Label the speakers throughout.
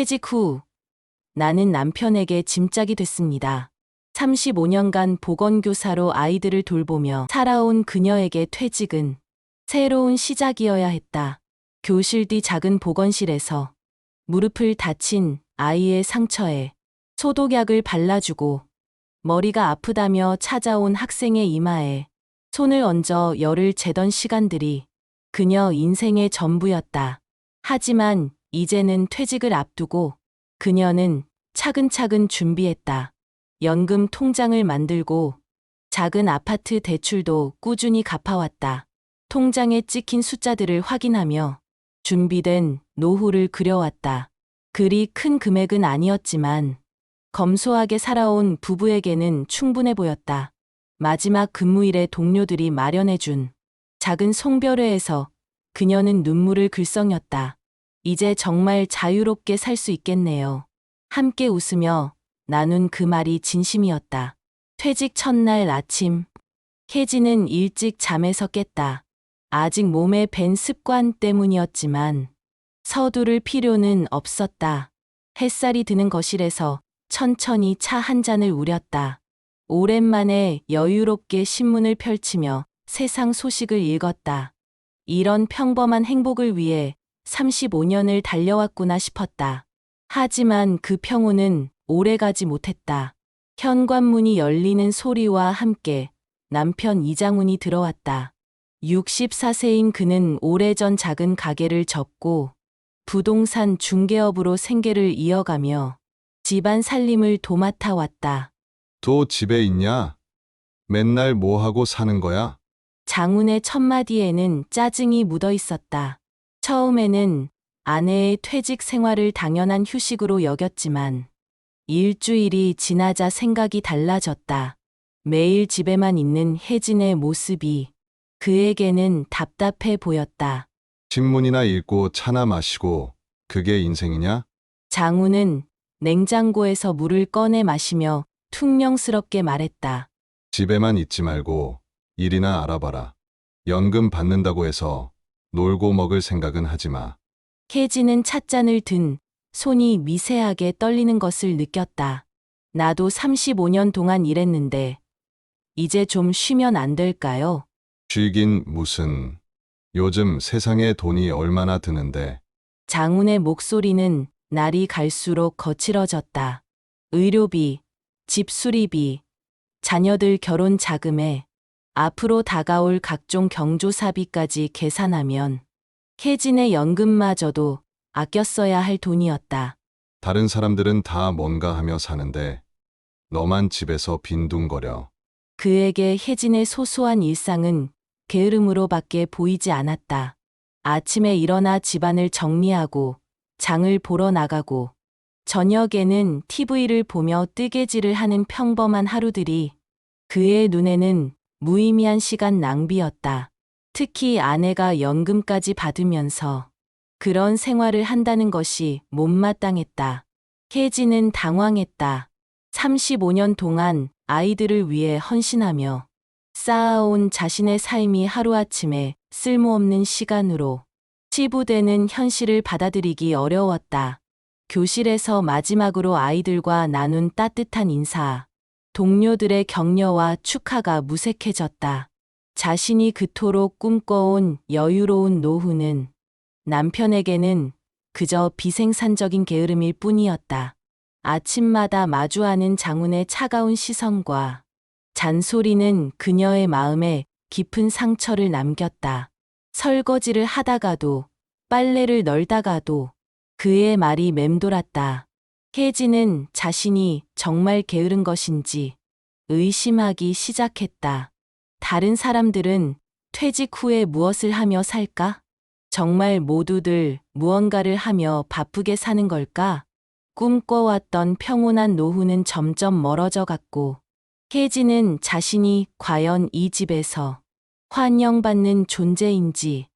Speaker 1: 퇴직 후 나는 남편에게 짐짝이 됐습니다. 35년간 보건교사로 아이들을 돌보며 살아온 그녀에게 퇴직은 새로운 시작이어야 했다. 교실 뒤 작은 보건실에서 무릎을 다친 아이의 상처에 소독약을 발라주고 머리가 아프다며 찾아온 학생의 이마에 손을 얹어 열을 재던 시간들이 그녀 인생의 전부였다. 하지만 이제는 퇴직을 앞두고 그녀는 차근차근 준비했다. 연금 통장을 만들고 작은 아파트 대출도 꾸준히 갚아왔다. 통장에 찍힌 숫자들을 확인하며 준비된 노후를 그려왔다. 그리 큰 금액은 아니었지만 검소하게 살아온 부부에게는 충분해 보였다. 마지막 근무일에 동료들이 마련해준 작은 송별회에서 그녀는 눈물을 글썽였다. 이제 정말 자유롭게 살 수 있겠네요. 함께 웃으며 나눈 그 말이 진심이었다. 퇴직 첫날 아침, 혜지는 일찍 잠에서 깼다. 아직 몸에 밴 습관 때문이었지만 서두를 필요는 없었다. 햇살이 드는 거실에서 천천히 차 한 잔을 우렸다. 오랜만에 여유롭게 신문을 펼치며 세상 소식을 읽었다. 이런 평범한 행복을 위해 35년을 달려왔구나 싶었다. 하지만 그 평온은 오래가지 못했다. 현관문이 열리는 소리와 함께 남편 이장훈이 들어왔다. 64세인 그는 오래전 작은 가게를 접고 부동산 중개업으로 생계를 이어가며 집안 살림을 도맡아 왔다.
Speaker 2: 또 집에 있냐? 맨날 뭐 하고 사는 거야?
Speaker 1: 장훈의 첫마디에는 짜증이 묻어 있었다. 처음에는 아내의 퇴직 생활을 당연한 휴식으로 여겼지만 일주일이 지나자 생각이 달라졌다. 매일 집에만 있는 혜진의 모습이 그에게는 답답해 보였다.
Speaker 2: 신문이나 읽고 차나 마시고 그게 인생이냐?
Speaker 1: 장훈은 냉장고에서 물을 꺼내 마시며 퉁명스럽게 말했다.
Speaker 2: 집에만 있지 말고 일이나 알아봐라. 연금 받는다고 해서 놀고 먹을 생각은 하지 마.
Speaker 1: 혜진은 찻잔을 든 손이 미세하게 떨리는 것을 느꼈다. 나도 35년 동안 일했는데 이제 좀 쉬면 안 될까요?
Speaker 2: 쉬긴 무슨. 요즘 세상에 돈이 얼마나 드는데
Speaker 1: 장훈의 목소리는 날이 갈수록 거칠어졌다. 의료비, 집 수리비, 자녀들 결혼 자금에 앞으로 다가올 각종 경조사비까지 계산하면 혜진의 연금마저도 아껴 써야 할 돈이었다.
Speaker 2: 다른 사람들은 다 뭔가 하며 사는데 너만 집에서 빈둥거려.
Speaker 1: 그에게 혜진의 소소한 일상은 게으름으로밖에 보이지 않았다. 아침에 일어나 집안을 정리하고 장을 보러 나가고 저녁에는 TV를 보며 뜨개질을 하는 평범한 하루들이 그의 눈에는 무의미한 시간 낭비였다. 특히 아내가 연금까지 받으면서 그런 생활을 한다는 것이 못마땅했다. 혜진은 당황했다. 35년 동안 아이들을 위해 헌신하며 쌓아온 자신의 삶이 하루아침에 쓸모없는 시간으로 치부되는 현실을 받아들이기 어려웠다. 교실에서 마지막으로 아이들과 나눈 따뜻한 인사, 동료들의 격려와 축하가 무색해졌다. 자신이 그토록 꿈꿔온 여유로운 노후는 남편에게는 그저 비생산적인 게으름일 뿐이었다. 아침마다 마주하는 장훈의 차가운 시선과 잔소리는 그녀의 마음에 깊은 상처를 남겼다. 설거지를 하다가도 빨래를 널다가도 그의 말이 맴돌았다. 혜진은 자신이 정말 게으른 것인지 의심하기 시작했다. 다른 사람들은 퇴직 후에 무엇을 하며 살까? 정말 모두들 무언가를 하며 바쁘게 사는 걸까? 꿈꿔왔던 평온한 노후는 점점 멀어져 갔고, 혜진은 자신이 과연 이 집에서 환영받는 존재인지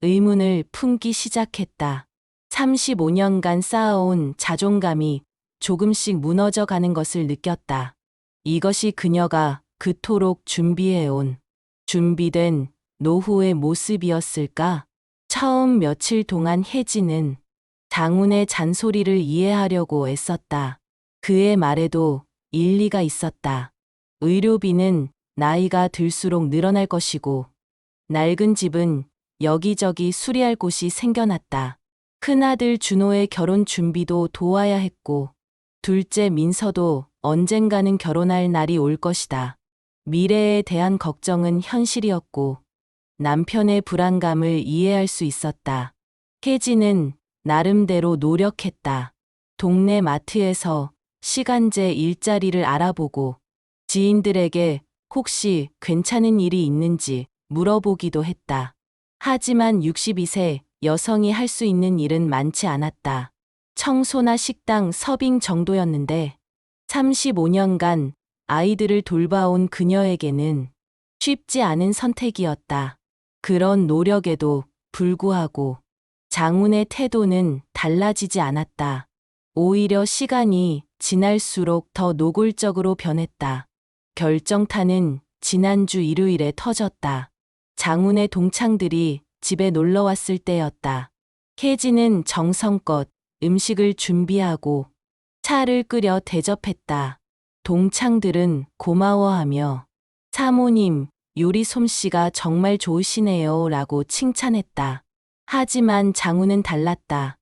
Speaker 1: 의문을 품기 시작했다. 35년간 쌓아온 자존감이 조금씩 무너져 가는 것을 느꼈다. 이것이 그녀가 그토록 준비해온 준비된 노후의 모습이었을까? 처음 며칠 동안 혜진은 장운의 잔소리를 이해하려고 애썼다. 그의 말에도 일리가 있었다. 의료비는 나이가 들수록 늘어날 것이고, 낡은 집은 여기저기 수리할 곳이 생겨났다. 큰아들 준호의 결혼 준비도 도와야 했고, 둘째 민서도 언젠가는 결혼할 날이 올 것이다. 미래에 대한 걱정은 현실이었고, 남편의 불안감을 이해할 수 있었다. 혜진은 나름대로 노력했다. 동네 마트에서 시간제 일자리를 알아보고 지인들에게 혹시 괜찮은 일이 있는지 물어보기도 했다. 하지만 62세 여성이 할 수 있는 일은 많지 않았다. 청소나 식당, 서빙 정도였는데 35년간 아이들을 돌봐온 그녀에게는 쉽지 않은 선택이었다. 그런 노력에도 불구하고 장운의 태도는 달라지지 않았다. 오히려 시간이 지날수록 더 노골적으로 변했다. 결정타는 지난주 일요일에 터졌다. 장운의 동창들이 집에 놀러 왔을 때였다. 혜진은 정성껏 음식을 준비하고 차를 끓여 대접했다. 동창들은 고마워하며 사모님, 요리 솜씨가 정말 좋으시네요 라고 칭찬했다. 하지만 장우는 달랐다.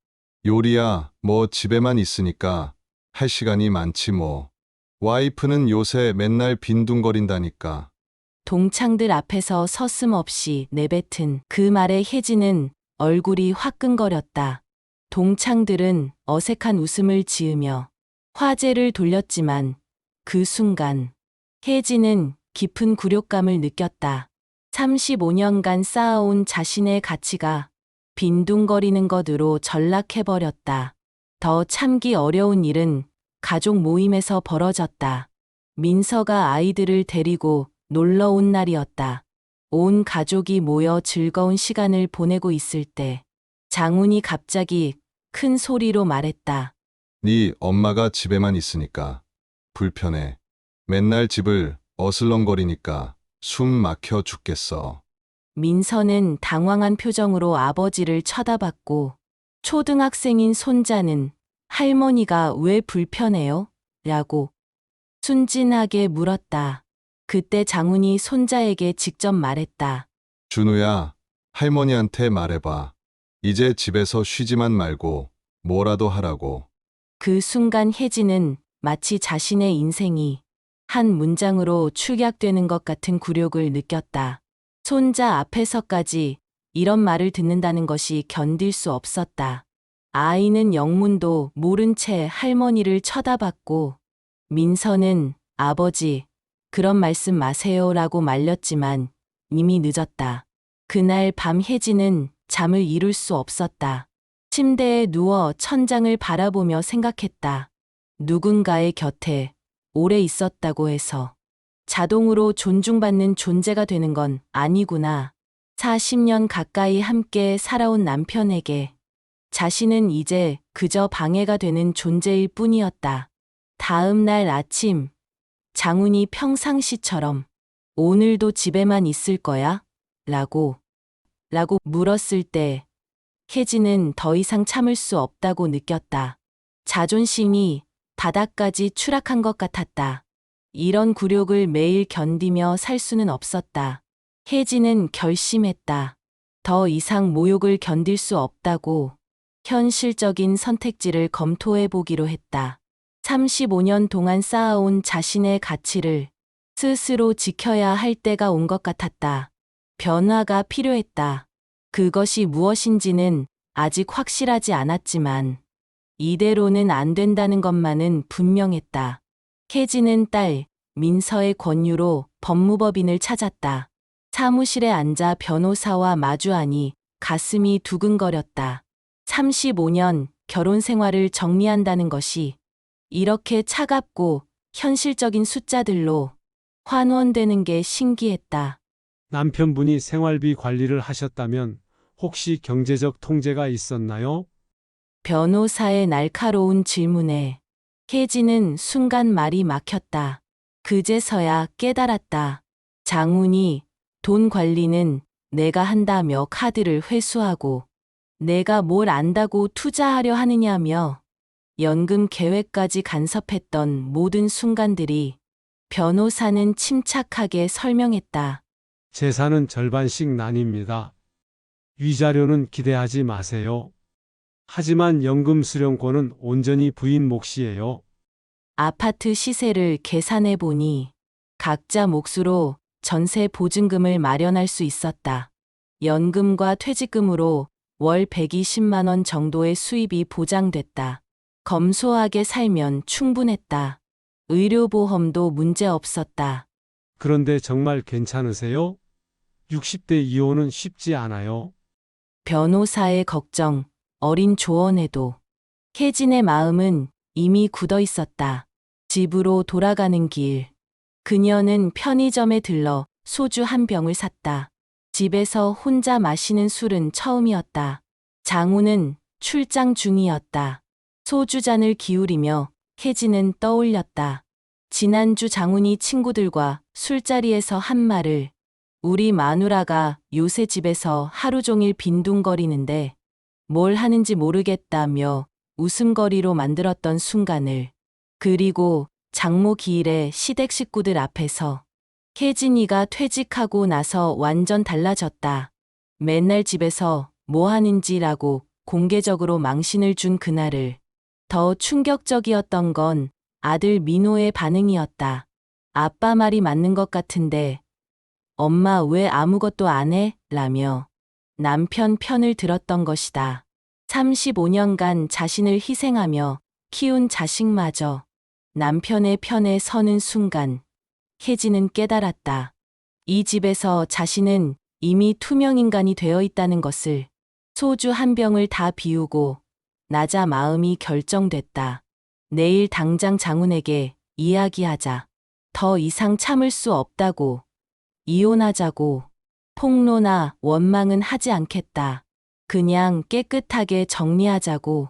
Speaker 2: 요리야, 뭐 집에만 있으니까 할 시간이 많지 뭐. 와이프는 요새 맨날 빈둥거린다니까.
Speaker 1: 동창들 앞에서 서슴없이 내뱉은 그 말에 혜진은 얼굴이 화끈거렸다. 동창들은 어색한 웃음을 지으며 화제를 돌렸지만 그 순간 혜진은 깊은 굴욕감을 느꼈다. 35년간 쌓아온 자신의 가치가 빈둥거리는 것으로 전락해버렸다. 더 참기 어려운 일은 가족 모임에서 벌어졌다. 민서가 아이들을 데리고 놀러 온 날이었다. 온 가족이 모여 즐거운 시간을 보내고 있을 때 장훈이 갑자기 큰 소리로 말했다.
Speaker 2: 네 엄마가 집에만 있으니까 불편해. 맨날 집을 어슬렁거리니까 숨 막혀 죽겠어.
Speaker 1: 민서는 당황한 표정으로 아버지를 쳐다봤고 초등학생인 손자는 할머니가 왜 불편해요? 라고 순진하게 물었다. 그때 장훈이 손자에게 직접 말했다.
Speaker 2: 준우야, 할머니한테 말해봐. 이제 집에서 쉬지만 말고 뭐라도 하라고.
Speaker 1: 그 순간 혜진은 마치 자신의 인생이 한 문장으로 축약되는 것 같은 굴욕을 느꼈다. 손자 앞에서까지 이런 말을 듣는다는 것이 견딜 수 없었다. 아이는 영문도 모른 채 할머니를 쳐다봤고, 민서는 아버지, 그런 말씀 마세요 라고 말렸지만 이미 늦었다. 그날 밤 혜진은 잠을 이룰 수 없었다. 침대에 누워 천장을 바라보며 생각했다. 누군가의 곁에 오래 있었다고 해서 자동으로 존중받는 존재가 되는 건 아니구나. 40년 가까이 함께 살아온 남편에게 자신은 이제 그저 방해가 되는 존재일 뿐이었다. 다음 날 아침, 장훈이 평상시처럼 오늘도 집에만 있을 거야? 라고, 라고 물었을 때 혜진은 더 이상 참을 수 없다고 느꼈다. 자존심이 바닥까지 추락한 것 같았다. 이런 굴욕을 매일 견디며 살 수는 없었다. 혜진은 결심했다. 더 이상 모욕을 견딜 수 없다고 현실적인 선택지를 검토해 보기로 했다. 35년 동안 쌓아온 자신의 가치를 스스로 지켜야 할 때가 온 것 같았다. 변화가 필요했다. 그것이 무엇인지는 아직 확실하지 않았지만 이대로는 안 된다는 것만은 분명했다. 혜진은 딸 민서의 권유로 법무법인을 찾았다. 사무실에 앉아 변호사와 마주하니 가슴이 두근거렸다. 35년 결혼 생활을 정리한다는 것이 이렇게 차갑고 현실적인 숫자들로 환원되는 게 신기했다.
Speaker 3: 남편분이 생활비 관리를 하셨다면 혹시 경제적 통제가 있었나요?
Speaker 1: 변호사의 날카로운 질문에 혜진은 순간 말이 막혔다. 그제서야 깨달았다. 장훈이 돈 관리는 내가 한다며 카드를 회수하고 내가 뭘 안다고 투자하려 하느냐며 연금 계획까지 간섭했던 모든 순간들이 변호사는 침착하게 설명했다.
Speaker 3: 재산은 절반씩 나뉩니다. 위자료는 기대하지 마세요. 하지만 연금 수령권은 온전히 부인 몫이에요.
Speaker 1: 아파트 시세를 계산해 보니 각자 몫으로 전세 보증금을 마련할 수 있었다. 연금과 퇴직금으로 월 120만 원 정도의 수입이 보장됐다. 검소하게 살면 충분했다. 의료보험도 문제 없었다.
Speaker 3: 그런데 정말 괜찮으세요? 60대 이혼은 쉽지 않아요.
Speaker 1: 변호사의 걱정, 어린 조언에도 혜진의 마음은 이미 굳어 있었다. 집으로 돌아가는 길. 그녀는 편의점에 들러 소주 한 병을 샀다. 집에서 혼자 마시는 술은 처음이었다. 장우는 출장 중이었다. 소주잔을 기울이며 혜진은 떠올렸다. 지난주 장훈이 친구들과 술자리에서 한 말을 우리 마누라가 요새 집에서 하루 종일 빈둥거리는데 뭘 하는지 모르겠다며 웃음거리로 만들었던 순간을 그리고 장모 기일의 시댁 식구들 앞에서 혜진이가 퇴직하고 나서 완전 달라졌다. 맨날 집에서 뭐 하는지라고 공개적으로 망신을 준 그날을 더 충격적이었던 건 아들 민호의 반응이었다. 아빠 말이 맞는 것 같은데 엄마 왜 아무것도 안 해? 라며 남편 편을 들었던 것이다. 35년간 자신을 희생하며 키운 자식마저 남편의 편에 서는 순간 혜진은 깨달았다. 이 집에서 자신은 이미 투명인간이 되어 있다는 것을 소주 한 병을 다 비우고 나자 마음이 결정됐다. 내일 당장 장훈에게 이야기하자. 더 이상 참을 수 없다고. 이혼하자고. 폭로나 원망은 하지 않겠다. 그냥 깨끗하게 정리하자고.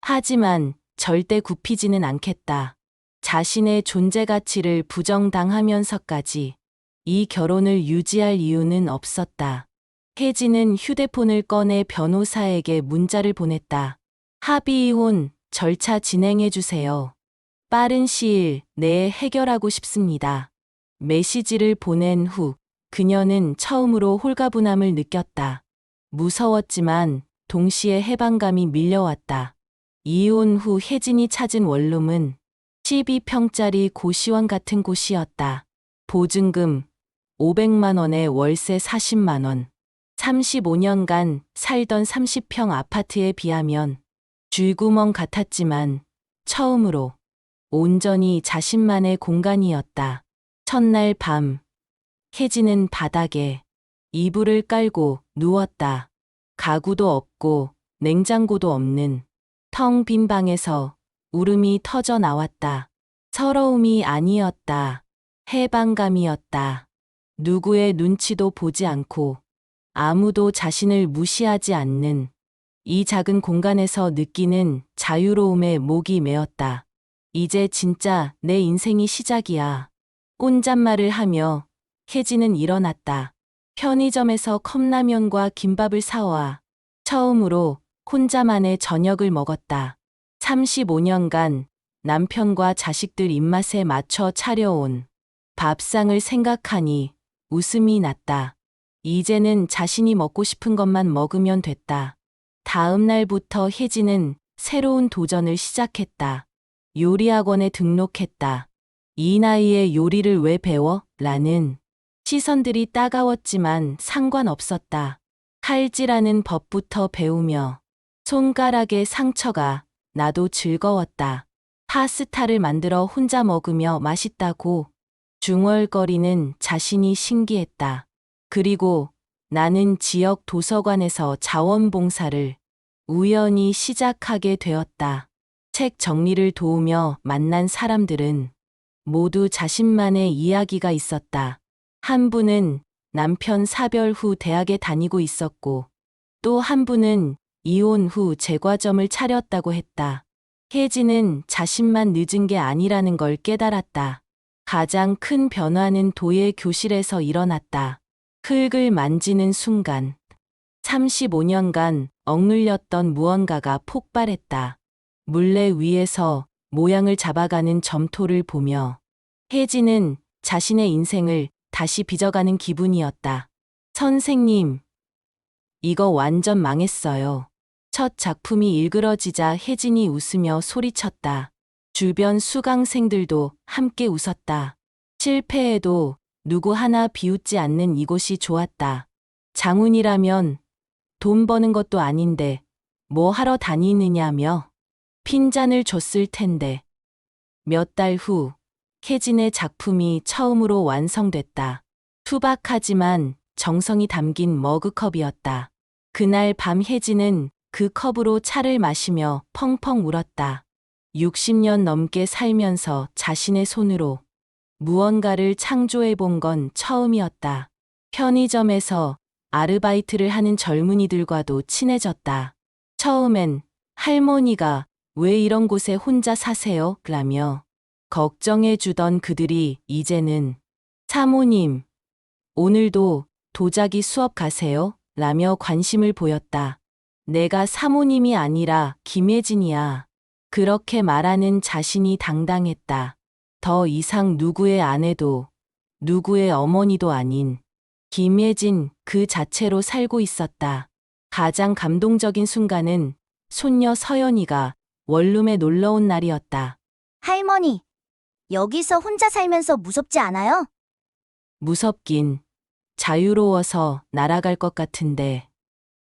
Speaker 1: 하지만 절대 굽히지는 않겠다. 자신의 존재 가치를 부정당하면서까지 이 결혼을 유지할 이유는 없었다. 혜진은 휴대폰을 꺼내 변호사에게 문자를 보냈다. 합의 이혼 절차 진행해 주세요. 빠른 시일 내에 해결하고 싶습니다. 메시지를 보낸 후 그녀는 처음으로 홀가분함을 느꼈다. 무서웠지만 동시에 해방감이 밀려왔다. 이혼 후 혜진이 찾은 원룸은 12평짜리 고시원 같은 곳이었다. 보증금 500만 원에 월세 40만 원. 35년간 살던 30평 아파트에 비하면 쥐구멍 같았지만 처음으로 온전히 자신만의 공간이었다. 첫날 밤, 혜진은 바닥에 이불을 깔고 누웠다. 가구도 없고 냉장고도 없는 텅 빈 방에서 울음이 터져 나왔다. 서러움이 아니었다. 해방감이었다. 누구의 눈치도 보지 않고 아무도 자신을 무시하지 않는 이 작은 공간에서 느끼는 자유로움에 목이 메었다. 이제 진짜 내 인생이 시작이야. 혼잣말을 하며 혜진은 일어났다. 편의점에서 컵라면과 김밥을 사와 처음으로 혼자만의 저녁을 먹었다. 35년간 남편과 자식들 입맛에 맞춰 차려온 밥상을 생각하니 웃음이 났다. 이제는 자신이 먹고 싶은 것만 먹으면 됐다. 다음 날부터 혜진은 새로운 도전을 시작했다. 요리학원에 등록했다. 이 나이에 요리를 왜 배워? 라는 시선들이 따가웠지만 상관없었다. 칼질하는 법부터 배우며 손가락의 상처가 나도 즐거웠다. 파스타를 만들어 혼자 먹으며 맛있다고 중얼거리는 자신이 신기했다. 그리고 나는 지역 도서관에서 자원봉사를 우연히 시작하게 되었다. 책 정리를 도우며 만난 사람들은 모두 자신만의 이야기가 있었다. 한 분은 남편 사별 후 대학에 다니고 있었고, 또 한 분은 이혼 후 제과점을 차렸다고 했다. 혜진은 자신만 늦은 게 아니라는 걸 깨달았다. 가장 큰 변화는 도예 교실에서 일어났다. 흙을 만지는 순간. 35년간 억눌렸던 무언가가 폭발했다. 물레 위에서 모양을 잡아가는 점토를 보며 혜진은 자신의 인생을 다시 빚어가는 기분이었다. 선생님, 이거 완전 망했어요. 첫 작품이 일그러지자 혜진이 웃으며 소리쳤다. 주변 수강생들도 함께 웃었다. 실패해도 누구 하나 비웃지 않는 이곳이 좋았다. 장훈이라면 돈 버는 것도 아닌데 뭐 하러 다니느냐며 핀잔을 줬을 텐데. 몇 달후 혜진의 작품이 처음으로 완성됐다. 투박하지만 정성이 담긴 머그컵이었다. 그날 밤 혜진은 그 컵으로 차를 마시며 펑펑 울었다. 60년 넘게 살면서 자신의 손으로 무언가를 창조해 본 건 처음이었다. 편의점에서 아르바이트를 하는 젊은이들과도 친해졌다. 처음엔 할머니가 왜 이런 곳에 혼자 사세요? 라며 걱정해 주던 그들이 이제는 사모님, 오늘도 도자기 수업 가세요? 라며 관심을 보였다. 내가 사모님이 아니라 김혜진이야. 그렇게 말하는 자신이 당당했다. 더 이상 누구의 아내도 누구의 어머니도 아닌 김예진 그 자체로 살고 있었다. 가장 감동적인 순간은 손녀 서연이가 원룸에 놀러 온 날이었다.
Speaker 4: 할머니, 여기서 혼자 살면서 무섭지 않아요?
Speaker 1: 무섭긴 자유로워서 날아갈 것 같은데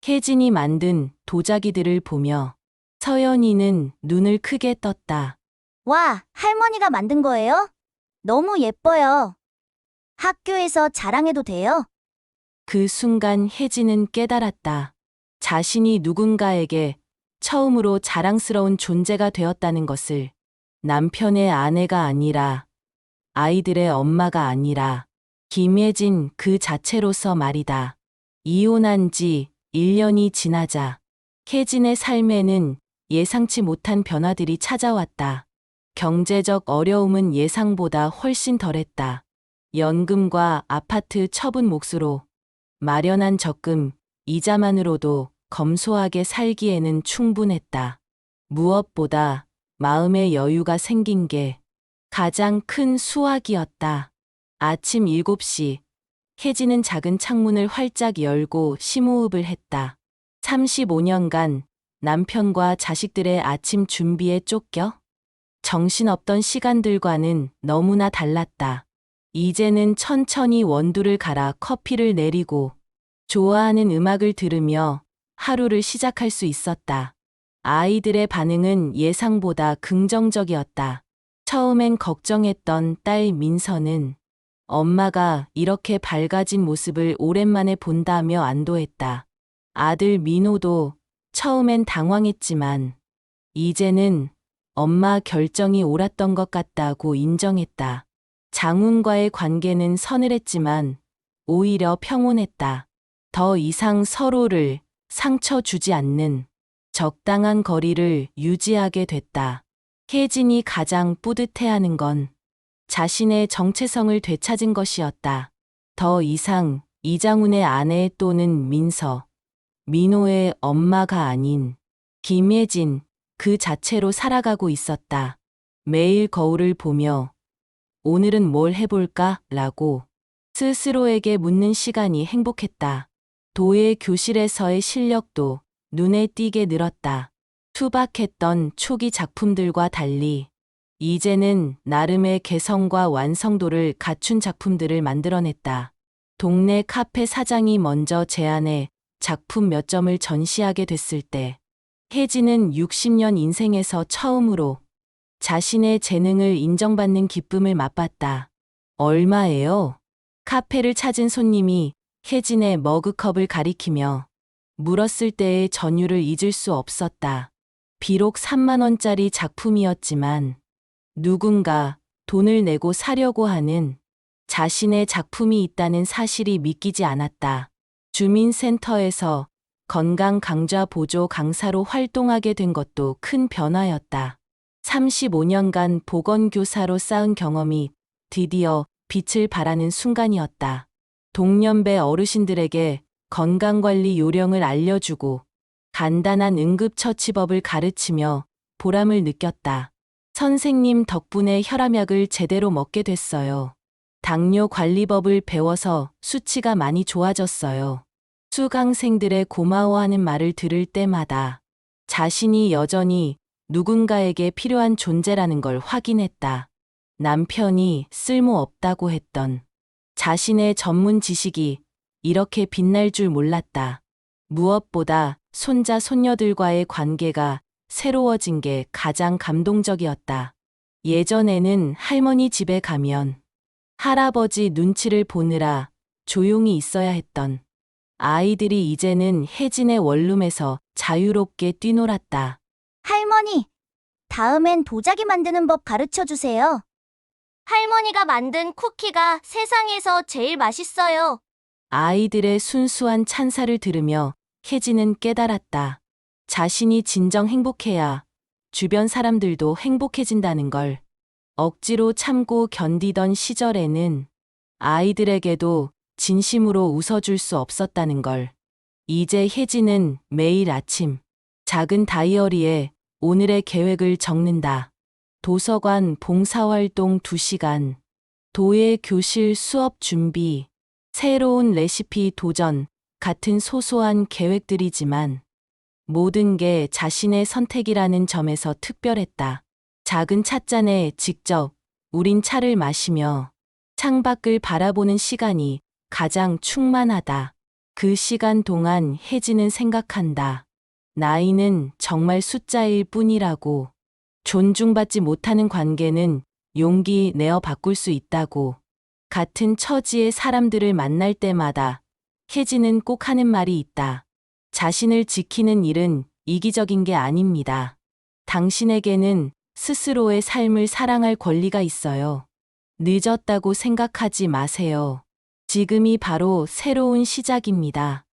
Speaker 1: 혜진이 만든 도자기들을 보며 서연이는 눈을 크게 떴다.
Speaker 4: 와, 할머니가 만든 거예요? 너무 예뻐요. 학교에서 자랑해도 돼요?
Speaker 1: 그 순간 혜진은 깨달았다. 자신이 누군가에게 처음으로 자랑스러운 존재가 되었다는 것을 남편의 아내가 아니라 아이들의 엄마가 아니라 김예진 그 자체로서 말이다. 이혼한 지 1년이 지나자 혜진의 삶에는 예상치 못한 변화들이 찾아왔다. 경제적 어려움은 예상보다 훨씬 덜했다. 연금과 아파트 처분 몫으로 마련한 적금, 이자만으로도 검소하게 살기에는 충분했다. 무엇보다 마음의 여유가 생긴 게 가장 큰 수확이었다. 아침 7시, 혜진은 작은 창문을 활짝 열고 심호흡을 했다. 35년간 남편과 자식들의 아침 준비에 쫓겨 정신없던 시간들과는 너무나 달랐다. 이제는 천천히 원두를 갈아 커피를 내리고 좋아하는 음악을 들으며 하루를 시작할 수 있었다. 아이들의 반응은 예상보다 긍정적이었다. 처음엔 걱정했던 딸 민서는 엄마가 이렇게 밝아진 모습을 오랜만에 본다며 안도했다. 아들 민호도 처음엔 당황했지만 이제는 엄마 결정이 옳았던 것 같다고 인정했다. 장훈과의 관계는 서늘했지만 오히려 평온했다. 더 이상 서로를 상처 주지 않는 적당한 거리를 유지하게 됐다. 혜진이 가장 뿌듯해하는 건 자신의 정체성을 되찾은 것이었다. 더 이상 이장훈의 아내 또는 민서, 민호의 엄마가 아닌 김예진 그 자체로 살아가고 있었다. 매일 거울을 보며 오늘은 뭘 해볼까? 라고 스스로에게 묻는 시간이 행복했다. 도예 교실에서의 실력도 눈에 띄게 늘었다. 투박했던 초기 작품들과 달리 이제는 나름의 개성과 완성도를 갖춘 작품들을 만들어냈다. 동네 카페 사장이 먼저 제안해 작품 몇 점을 전시하게 됐을 때 혜진은 60년 인생에서 처음으로 자신의 재능을 인정받는 기쁨을 맛봤다. 얼마예요? 카페를 찾은 손님이 혜진의 머그컵을 가리키며 물었을 때의 전율을 잊을 수 없었다. 비록 3만원짜리 작품이었지만 누군가 돈을 내고 사려고 하는 자신의 작품이 있다는 사실이 믿기지 않았다. 주민센터에서 건강 강좌 보조 강사로 활동하게 된 것도 큰 변화였다. 35년간 보건교사로 쌓은 경험이 드디어 빛을 발하는 순간이었다. 동년배 어르신들에게 건강관리 요령을 알려주고 간단한 응급처치법을 가르치며 보람을 느꼈다. 선생님 덕분에 혈압약을 제대로 먹게 됐어요. 당뇨 관리법을 배워서 수치가 많이 좋아졌어요. 수강생들의 고마워하는 말을 들을 때마다 자신이 여전히 누군가에게 필요한 존재라는 걸 확인했다. 남편이 쓸모없다고 했던 자신의 전문 지식이 이렇게 빛날 줄 몰랐다. 무엇보다 손자 손녀들과의 관계가 새로워진 게 가장 감동적이었다. 예전에는 할머니 집에 가면 할아버지 눈치를 보느라 조용히 있어야 했던 아이들이 이제는 혜진의 원룸에서 자유롭게 뛰놀았다.
Speaker 4: 할머니, 다음엔 도자기 만드는 법 가르쳐 주세요. 할머니가 만든 쿠키가 세상에서 제일 맛있어요.
Speaker 1: 아이들의 순수한 찬사를 들으며 혜진은 깨달았다. 자신이 진정 행복해야 주변 사람들도 행복해진다는 걸 억지로 참고 견디던 시절에는 아이들에게도 진심으로 웃어줄 수 없었다는 걸. 이제 혜진은 매일 아침 작은 다이어리에 오늘의 계획을 적는다. 도서관 봉사활동 2시간, 도예 교실 수업 준비, 새로운 레시피 도전 같은 소소한 계획들이지만 모든 게 자신의 선택이라는 점에서 특별했다. 작은 찻잔에 직접 우린 차를 마시며 창밖을 바라보는 시간이 가장 충만하다. 그 시간 동안 혜진은 생각한다. 나이는 정말 숫자일 뿐이라고. 존중받지 못하는 관계는 용기 내어 바꿀 수 있다고. 같은 처지의 사람들을 만날 때마다 혜진은 꼭 하는 말이 있다. 자신을 지키는 일은 이기적인 게 아닙니다. 당신에게는 스스로의 삶을 사랑할 권리가 있어요. 늦었다고 생각하지 마세요. 지금이 바로 새로운 시작입니다.